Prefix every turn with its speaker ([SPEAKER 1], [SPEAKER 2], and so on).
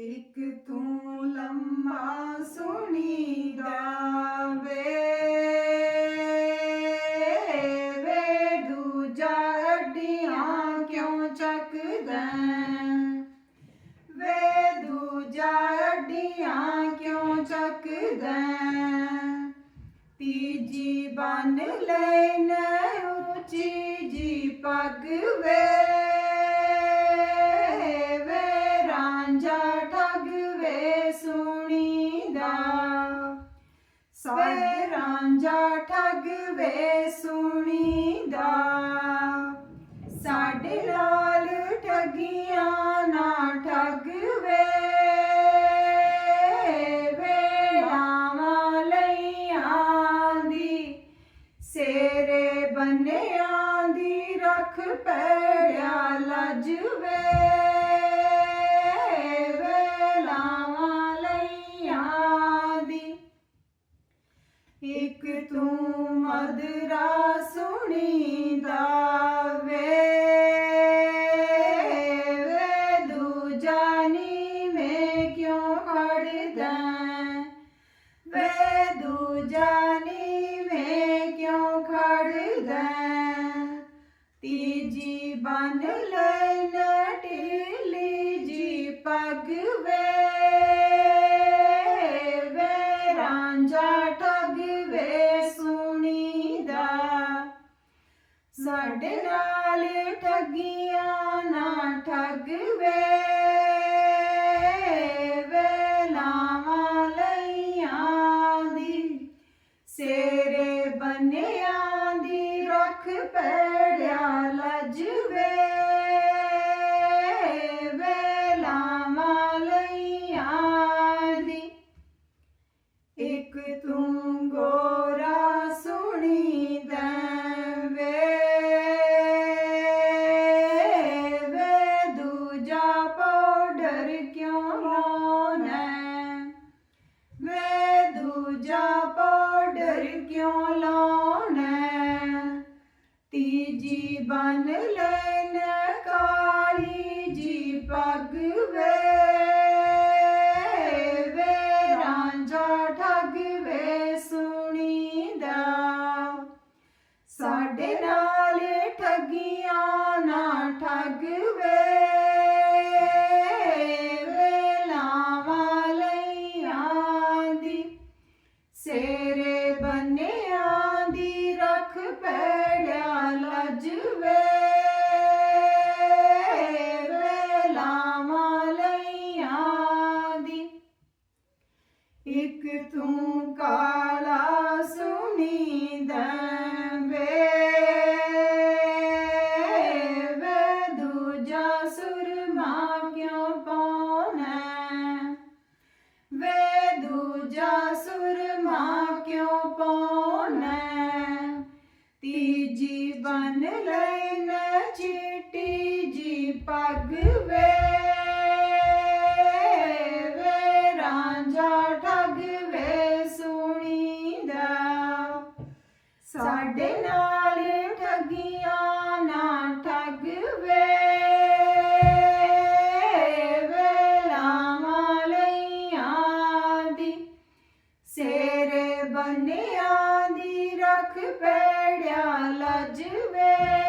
[SPEAKER 1] ਇੱਕ ਤੂੰ ਲੰਮਾ ਸੁਣੀ ਵੇ ਵੇ ਦੂਜਾ ਅੱਡੀਆਂ ਕਿਉਂ ਚੱਕਦਾ? ਵੇ ਦੂਜਾ ਅੱਡੀਆਂ ਕਿਉਂ ਚੱਕਦਾ? ਤੀਜੀ ਬਨ ਲੈਨ, ਉੱਚੀ ਜੀ ਪੱਗ ਵੇ ਰਾਂਝਾ ਠਗ ਵੇ ਸੁਣੀਦਾ ਸਵੇ ਰਾਂਝਾ ਠੱਗ ਵੇ ਸੁਣੀਦਾ ਸਾਡੇ ਲਾਲ ਠੱਗੀਆਂ ਨਾ ਠੱਗ ਵੇ। ਵੇ ਲਈਆਂ ਦੀ, ਸੇਰੇ ਬੰਨਿਆਂ ਦੀ ਰੱਖ ਪੈੜਿਆ ਲੱਜ ਵੇ। ਤੂੰ ਮਦਰਾ ਸੁਣੀਦਾ ਵੇ ਵੇ ਦੂਜਾ ਨੀਵੇਂ ਕਿਉਂ ਖੜਦਾ? ਵੇ ਦੂਜਾ ਨੀਵੇਂ ਕਿਉਂ ਖੜਦਾ? ਤੀਜੀ ਬਨ ਲੈ ਢੀਲੀ ਜੀ ਪੱਗ ਵੇ ਸਾਡੇ ਨਾਲ ਠੱਗੀਆਂ ਨਾ ਠੱਗ ਵੇ ਵੇ ਲਾਵਾਂ ਲਈਆਂ ਦੀ ਸੇਰੇ ਬੰਨਿਆਂ ਦੀ ਰੱਖ ਪੈੜਿਆ ਬਨ ਲੈਨ ਕਾਲੀ ਜੀ ਪੱਗ ਵੇ ਵੇ ਰਾਂਝਾ ਠੱਗ ਵੇ ਸੁਣੀ ਦਾ ਸਾਡੇ ਨਾਲ ਠੱਗੀਆਂ ਨਾ ਠੱਗ ਵੇ ਵੇ ਲਾਵਾ ਲਈਆਂ ਦੀ। ਸੇਰੇ ਬਨਿਆਂ ਦੀ ਰੱਖ ਪੈ do it. ਬਨ ਲੈਨ ਚਿੱਟੀ ਜੀ ਪੱਗ ਵੇ। ਵੇ ਰਾਂਝਾ ਠੱਗ ਵੇ ਸੁਣੀ ਦਾ। ਸਾਡੇ ਨਾਲ ਠੱਗੀਆਂ ਨਾ ਠੱਗ ਵੇ। ਵੇ ਲਾਵਾਂ ਲਈਆਂ ਦੀ। ਸੇਰੇ ਬਨਿਆ do it.